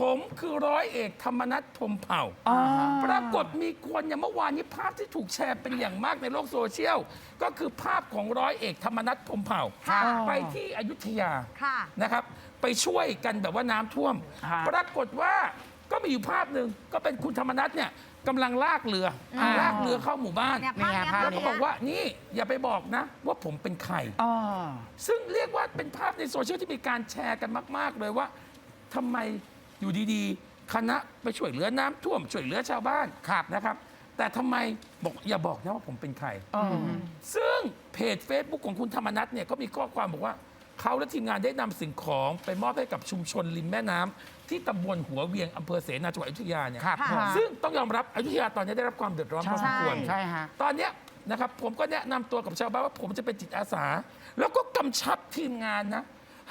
ผมคือร้อยเอกธรรมนัฐพรหมเผ่า อ่าปรากฏมีคนอย่างเมื่อวานนี้ภาพที่ถูกแชร์เป็นอย่างมากในโลกโซเชียล ก็คือภาพของร้อยเอกธรรมนัฐพรหมเผ่า ค่ะ ไปที่อยุธยา ค่ะ นะครับ ไปช่วยกันแบบว่าน้ำท่วมฮะปรากฏว่าก็มีอยู่ภาพหนึ่งก็เป็นคุณธรรมนัฐเนี่ยกำลังลากเรืออมลากเรือเข้าหมู่บ้าน เนี่ยนี่ภาพไงเนี้ยภาพ แล้วก็บอกว่านี่อย่าไปบอกนะ ว่าผมเป็นใคร อ๋อ ซึ่งเรียกว่าเป็นภาพในโซเชียลที่มีการแชร์กันมาก ๆ เลยว่าทำไม อยู่ดีๆ คณะไปช่วยเหลือน้ำท่วมช่วยเหลือชาวบ้านครับนะครับ แต่ทำไมบอกอย่าบอกนะว่าผมเป็นใครอ๋อซึ่งเพจ Facebook ของคุณธรรมนัฐเนี่ยก็มีข้อความบอกว่า เขาและทีมงานได้นำสิ่งของไปมอบให้กับชุมชนริมแม่น้ำที่ตำบลหัวเวียงอำเภอเสนาจังหวัดอยุธยาเนี่ยครับค่ะ ซึ่งต้องยอมรับอยุธยาตอนนี้ได้รับความเดือดร้อนพอสมควร ใช่ฮะ ตอนเนี้ยนะครับผมก็แนะนำตัวกับชาวบ้านว่าผมจะเป็นจิตอาสา แล้วก็กำชับทีมงานนะ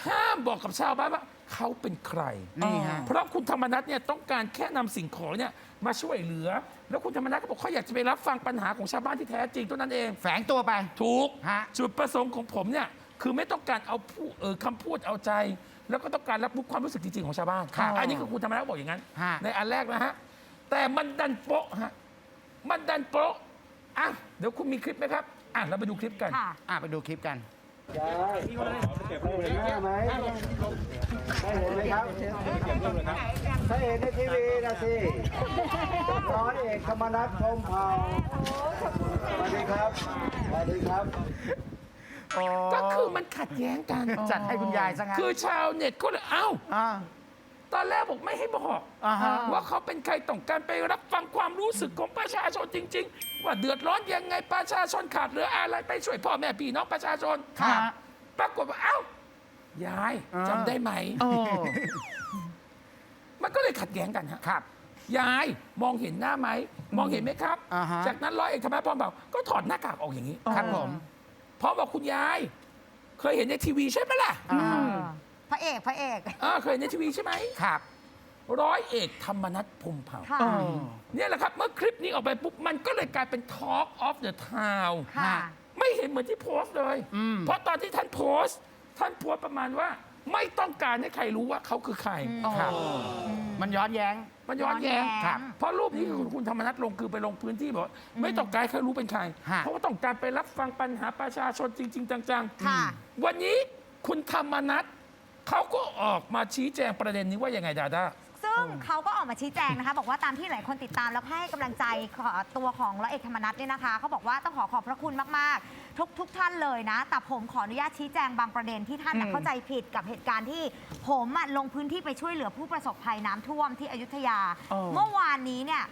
ห้ามบอกกับชาวบ้านว่า เขาเป็นใคร นี่ฮะ เพราะคุณธรรมนัฐเนี่ยต้องการแค่นำสิ่งของเนี่ยมาช่วยเหลือ แล้วคุณธรรมนัฐก็บอกเขาอยากจะไปรับฟังปัญหาของชาวบ้านที่แท้จริงเท่านั้นเอง แฝงตัวไป ถูก ฮะ จุดประสงค์ของผมเนี่ยคือไม่ต้องการเอาผู้เออคำพูดเอาใจ แล้วก็ต้องการรับรู้ความรู้สึกจริงๆของชาวบ้านครับอันนี้คือคุณธรรมนัฐบอกอย่างนั้น ฮะ ในอันแรกนะฮะ แต่มันดันโป๊ะฮะ มันดันโป๊ะอะเดี๋ยวคุณมีคลิปไหมครับ อะเราไปดูคลิปกัน ค่ะ อะ ไปดูคลิปกัน ยายเห็นหน้าไหมไม่ เห็นไหมครับถ้าเห็นในทีวีนะสิร้อยเอกธรรมนัฐพรหมเผ่าสวัสดีครับสวัสดีครับก็คือมันขัดแย้งกัน จัดให้คุณยายซะงั้นคือชาวเน็ตเขาเลยเอ้าอ่าตอนแรกบอกไม่ให้บอกอ่าฮะว่าเขาเป็นใครต้องการไปรับฟังความรู้สึกของประชาชนจริง ๆ ว่าเดือดร้อนยังไงประชาชนขาดเหลืออะไรไปช่วยพ่อแม่พี่น้องประชาชนค่ะปรากฏว่าเอ้า ยายอ่า จำได้ไหม โอ้ มันก็เลยขัดแย้งกันฮะครับ ยายมองเห็นหน้าไหม มองเห็นไหมครับ อ่าฮะ จากนั้นร้อยเอกธรรมนัฐพรหมเผ่าก็ถอดหน้ากากออกอย่างนี้ครับผมเพราะว่าคุณยาย เคยเห็นในทีวีใช่ไหมล่ะอ่าเออพระเอกพระเอกอ่าเคยเห็นในทีวีใช่ไหมครับร้อยเอกธรรมนัฐพรหมเผ่า ค่ะโอ้เนี่ยแหละครับ เมื่อคลิปนี้ออกไปปุ๊บ มันก็เลยกลายเป็น Talk of the Town ค่ะ ไม่เห็นเหมือนที่โพสต์เลย อืม เพราะตอนที่ท่านโพสต์ ท่านโพสต์ประมาณว่า ไม่ต้องการให้ใครรู้ว่าเขาคือใคร ครับมันย้อนแย้ง มันย้อนแย้ง ย้อนแย้งครับเพราะรูปนี้คือคุณธรรมนัฐลงคือไปลงพื้นที่บอกว่าไม่ต้องการให้ใครรู้เป็นใคร ฮะ เพราะว่าต้องการไปรับฟังปัญหาประชาชนจริง ๆ จังค่ะ ๆ วันนี้คุณธรรมนัฐเขาก็ออกมาชี้แจงประเด็นนี้ว่ายังไงดาด้า ซึ่งเขาก็ออกมาชี้แจงนะคะ บอกว่าตามที่หลายคนติดตามแล้วก็ให้กำลังใจขอตัวของร้อยเอกธรรมนัฐเนี่ยนะคะเขาบอกว่าต้องขอขอบพระคุณมากๆ ทุกทุกท่านเลยนะ แต่ผมขออนุญาตชี้แจงบางประเด็นที่ท่านน่ะอืม เข้าใจผิดกับเหตุการณ์ที่ผมอะลงพื้นที่ไปช่วยเหลือผู้ประสบภัยน้ำท่วมที่อยุธยา อ๋อ เมื่อวานนี้เนี่ย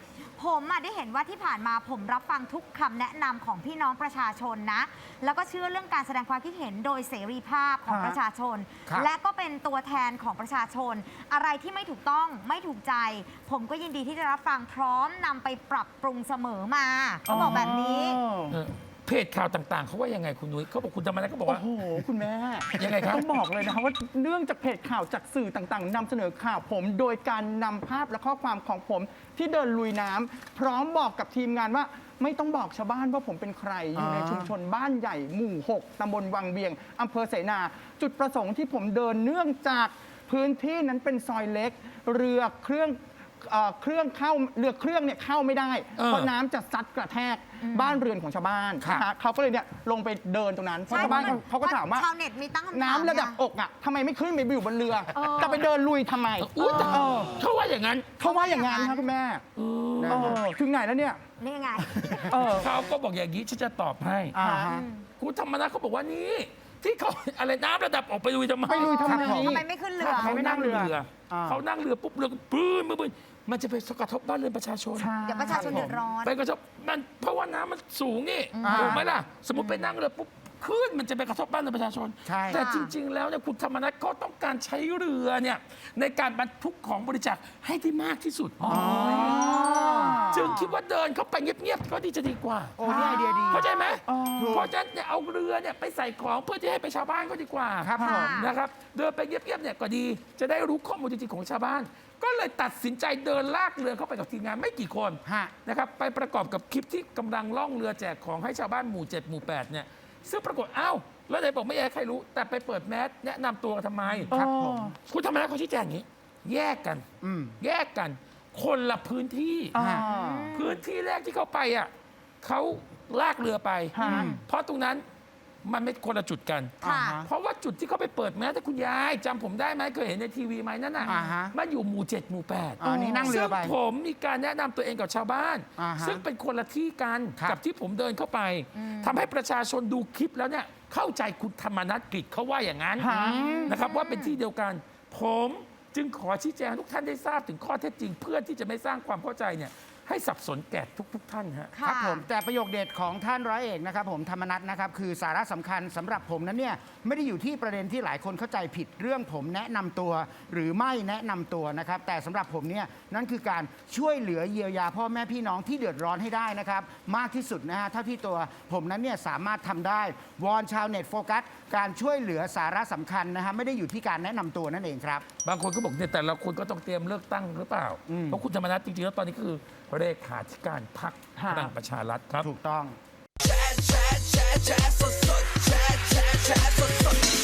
ผมอะได้เห็นว่าที่ผ่านมาผมรับฟังทุกคำแนะนำของพี่น้องประชาชนนะ แล้วก็เชื่อเรื่องการแสดงความคิดเห็นโดยเสรีภาพของฮะประชาชน ครับและก็เป็นตัวแทนของประชาชน อะไรที่ไม่ถูกต้องไม่ถูกใจ ผมก็ยินดีที่จะรับฟังพร้อมนำไปปรับปรุงเสมอมาเขาบอกแบบนี้ เออ เพจข่าวต่างๆ เขาว่ายังไงคุณนุ้ยเขาบอกคุณธรรมนัฐก็บอกโอ้ว่า โห คุณแม่ยังไงครับ ต้องบอกเลยนะคะว่าเนื่องจากเพจข่าวจากสื่อต่างๆนำเสนอข่าวผม โดยการนำภาพและข้อความของผมที่เดินลุยน้ำพร้อมบอกกับทีมงานว่า ไม่ต้องบอกชาวบ้านว่าผมเป็นใคร อยู่ในอ่าชุมชนบ้านใหญ่หมู่ 6ตำบลวังเบียงอำเภอเสนา จุดประสงค์ที่ผมเดินเนื่องจาก พื้นที่นั้นเป็นซอยเล็ก เรือเครื่อง เอ่อเครื่องเข้าเรือเครื่องเนี่ยเข้าไม่ได้ เออเพราะน้ำจะซัดกระแทกบ้านเรือนของชาวบ้านครับนะคะเขาก็เลยเนี่ยลงไปเดินตรงนั้นเพราะชาวบ้านเขาเขาก็ถามว่า ชาวเน็ตมีตั้งคำถามน้ำระดับไง อกอะทำไมไม่ขึ้นไปอยู่บนเรือ เออ จะไปเดินลุยทำไมอุ้ยแต่เออเขาว่าอย่างนั้นเขาว่าอย่างนั้นครับคุณแม่นะเอฮะอถึงไหนแล้วเนี่ย นี่ไงเออเขาก็บอกอย่างนี้ฉันจะตอบให้อ่าฮะ คุณธรรมนัฐเขาบอกว่านี่ ที่เขา อะไรน้ำระดับออกไปลุยทำไม ไปลุยทำไม ครับผมทำไมไม่ขึ้นเรือ เขานั่งเรือ อ่า เขานั่งเรือปุ๊บเรือก็ปื้นปื้นปื้น มันจะไปกระทบบ้านเรือนประชาชนเดี๋ยวประชาชนเดือดร้อน ไปกระทบมันเพราะว่าน้ำมันสูงนี่อ่าถูกไหมล่ะ สมมติไปนั่งเรือปุ๊บคลื่นมันจะไปกระทบบ้านเรือนประชาชน ใช่ แต่จริง ๆ แล้วเนี่ยคุณธรรมนัฐเขาต้องการใช้เรือเนี่ยในการบรรทุกของบริจาคให้ได้มากที่สุด จึงคิดว่าเดินเข้าไปเงียบๆก็ดีจะดีกว่า โอ้นี่ไอเดียดี เข้าใจไหมอ๋อเพราะฉะนั้นเนี่ยเอาเรือเนี่ยไปใส่ของเพื่อที่ให้ไปชาวบ้านก็ดีกว่า ครับผมค่ะนะครับ เดินไปเงียบๆเนี่ยก็ดี จะได้รู้ข้อมูลจริงๆของชาวบ้าน ก็เลยตัดสินใจเดินลากเรือเข้าไปกับทีมงานไม่กี่คนฮะ นะครับไปประกอบกับคลิปที่กำลังล่องเรือแจกของให้ชาวบ้านหมู่ 7 หมู่ 8 เนี่ย ซึ่งปรากฏอ้าวแล้วไหนบอกไม่อยากให้ใครรู้ แต่ไปเปิดแมสแนะนำตัวกันทำไมครับผม คุณทำไมนะเขาชี้แจงอย่างนี้ แยกกัน อืมแยกกัน คนละพื้นที่ อ่า พื้นที่แรกที่เขาไปอะเขาลากเรือไป ฮะ เพราะตรงนั้น มันไม่คนละจุดกัน ค่ะอ่าฮะเพราะว่าจุดที่เขาไปเปิดแม้แต่คุณยายจำผมได้ไหมเคยเห็นในทีวีไหมนั่นน่ะอ่าฮะมันอยู่หมู่เจ็ดหมู่แปดอ๋อนี่นั่งเรือไปซึ่ผมมีการแนะนำตัวเองกับชาวบ้าน อ่าฮะซึ่งเป็นคนละที่กันครับ กับที่ผมเดินเข้าไปทำให้ประชาชนดูคลิปแล้วเนี่ยเข้าใจคุณธรรมนัฐกิจเขาว่าอย่างนั้นฮะนะครับว่าเป็นที่เดียวกัน ผมจึงขอชี้แจงให้ทุกท่านได้ทราบถึงข้อเท็จจริง เพื่อที่จะไม่สร้างความเข้าใจเนี่ย ให้สับสนแก่ทุกๆท่านฮะครับผมแต่ประโยคเด็ดของท่านร้อยเอกนะครับผมธรรมนัฐนะครับคือสาระสำคัญสำหรับผมนั้นเนี่ยไม่ได้อยู่ที่ประเด็นที่หลายคนเข้าใจผิดเรื่องผมแนะนำตัว หรือไม่แนะนำตัวนะครับแต่สำหรับผมเนี่ยนั่นคือการช่วยเหลือเยียวยาพ่อแม่พี่น้องที่เดือดร้อนให้ได้นะครับมากที่สุดนะฮะเท่าที่ตัวผมนั้นเนี่ยสามารถทำได้วอนชาวเน็ตโฟกัสการช่วยเหลือสาระสำคัญนะฮะไม่ได้อยู่ที่การแนะนำตัวนั่นเองครับ บางคนก็บอกเนี่ยแต่ละคนก็ต้องเตรียมเลือกตั้งหรือเปล่าอืมเพราะคุณธรรมนัฐจริงๆแล้วตอนนี้คือ เลขาธิการพรรคพฮะลังประชารัฐครับ ถูกต้อง แชร์แชร์แชร์แชร์สดสดแชร์แชร์แชร์สด